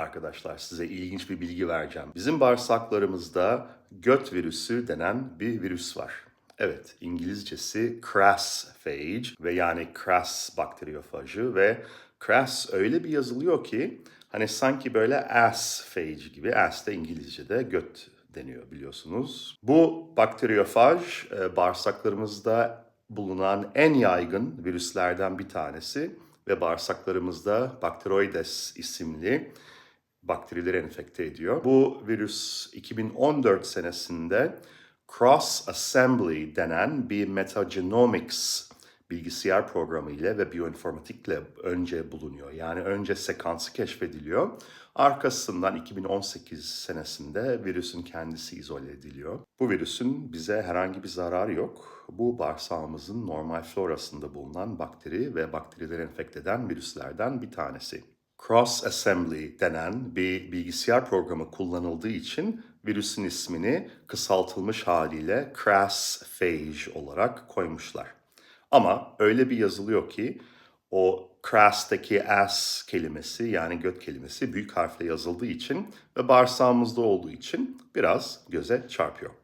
arkadaşlar size ilginç bir bilgi vereceğim. Bizim bağırsaklarımızda göt virüsü denen bir virüs var. Evet, İngilizcesi crassphage ve yani crass bakteriyofajı ve crass öyle bir yazılıyor ki hani sanki böyle ass-phage gibi, ass de İngilizce'de göt deniyor biliyorsunuz. Bu bakteriyofaj e, bağırsaklarımızda bulunan en yaygın virüslerden bir tanesi ve bağırsaklarımızda Bacteroides isimli bakterileri enfekte ediyor. Bu virüs 2014 senesinde Cross Assembly denen bir metagenomics bilgisayar programı ile ve bioinformatikle önce bulunuyor. Yani önce sekansı keşfediliyor. Arkasından 2018 senesinde virüsün kendisi izole ediliyor. Bu virüsün bize herhangi bir zararı yok. Bu bağırsağımızın normal florasında bulunan bakteri ve bakterileri enfekte eden virüslerden bir tanesi. Cross Assembly denen bir bilgisayar programı kullanıldığı için virüsün ismini kısaltılmış haliyle crassphage olarak koymuşlar. Ama öyle bir yazılıyor ki o crass'taki ass kelimesi yani göt kelimesi büyük harfle yazıldığı için ve bağırsağımızda olduğu için biraz göze çarpıyor.